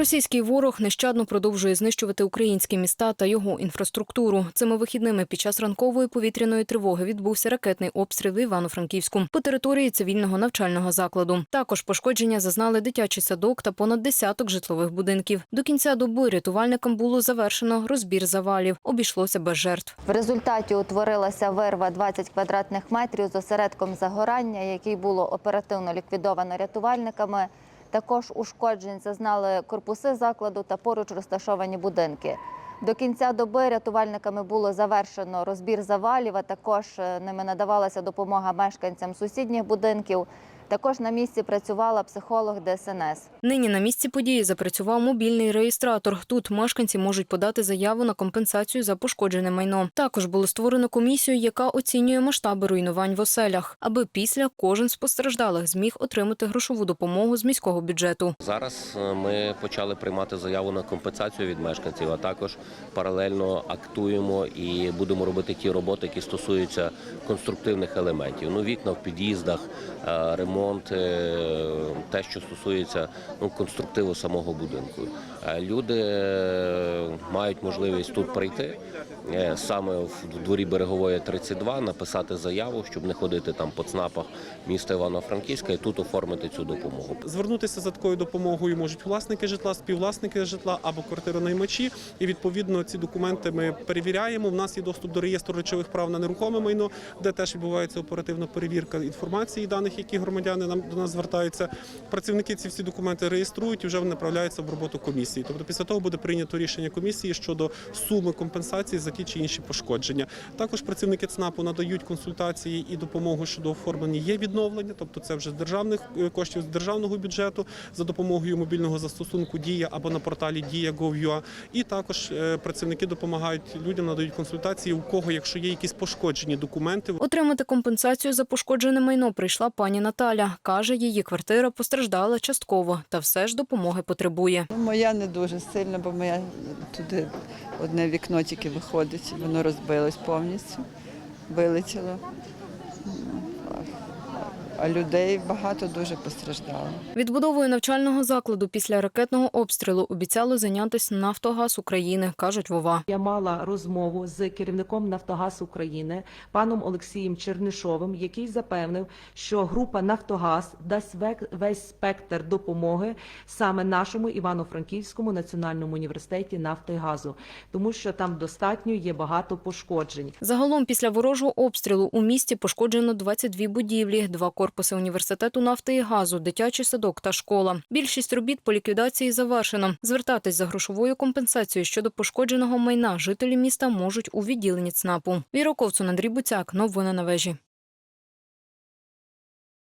Російський ворог нещадно продовжує знищувати українські міста та його інфраструктуру. Цими вихідними під час ранкової повітряної тривоги відбувся ракетний обстріл в Івано-Франківську по території цивільного навчального закладу. Також пошкодження зазнали дитячий садок та понад десяток житлових будинків. До кінця доби рятувальникам було завершено розбір завалів. Обійшлося без жертв. В результаті утворилася вирва 20 квадратних метрів з осередком загорання, який було оперативно ліквідовано рятувальниками. Також ушкоджень зазнали корпуси закладу та поруч розташовані будинки. До кінця доби рятувальниками було завершено розбір завалів, а також е, ними надавалася допомога мешканцям сусідніх будинків. Також на місці працювала психолог ДСНС. Нині на місці події запрацював мобільний реєстратор. Тут мешканці можуть подати заяву на компенсацію за пошкоджене майно. Також було створено комісію, яка оцінює масштаби руйнувань в оселях, аби після кожен з постраждалих зміг отримати грошову допомогу з міського бюджету. Зараз е, ми почали приймати заяву на компенсацію від мешканців, а також паралельно актуємо і будемо робити ті роботи, які стосуються конструктивних елементів. Ну, вікна в під'їздах, е, ремонт, е, те, що стосується ну, конструктиву самого будинку. Е, Люди е, мають можливість тут прийти саме в дворі берегової 32, написати заяву, щоб не ходити там по ЦНАПах міста Івано-Франківська і тут оформити цю допомогу. Звернутися за такою допомогою можуть власники житла, співвласники житла або квартиронаймачі. І відповідно ці документи ми перевіряємо. У нас є доступ до реєстру речових прав на нерухоме майно, де теж відбувається оперативна перевірка інформації даних, які громадяни нам до нас звертаються. Працівники ці всі документи реєструють і вже направляються в роботу комісії. Тобто після того буде прийнято рішення комісії щодо суми компенсації за ті чи інші пошкодження. Також працівники ЦНАПу надають консультації і допомогу щодо оформлення є відновлення, тобто це вже з державних е, коштів з державного бюджету за допомогою мобільного застосунку Дія або на порталі Дія.gov.ua. І також е, працівники допомагають людям, надають консультації, у кого, якщо є якісь пошкоджені документи, Отримати компенсацію за пошкоджене майно прийшла пані Наталя. Каже, її квартира постраждала частково, та все ж допомоги потребує. Моя не дуже сильна, бо моя туди одне вікно тільки виходить, воно розбилось повністю, вилетіло. А- людей багато дуже постраждало. Відбудовою навчального закладу після ракетного обстрілу обіцяло зайнятися Нафтогаз України, кажуть Вова. Я мала розмову з керівником Нафтогаз України паном Олексієм Чернишовим, який запевнив, що група Нафтогаз дасть весь спектр допомоги саме нашому Івано-Франківському національному університеті нафти і газу, тому що там достатньо є багато пошкоджень. Загалом після ворожого обстрілу у місті пошкоджено 22 будівлі, два корпуси університету нафти і газу, дитячий садок та школа. Більшість робіт по ліквідації завершено. Звертатись за грошовою компенсацією щодо пошкодженого майна жителі міста можуть у відділенні ЦНАПу. Віра Андрій Буцяк. Новини на вежі.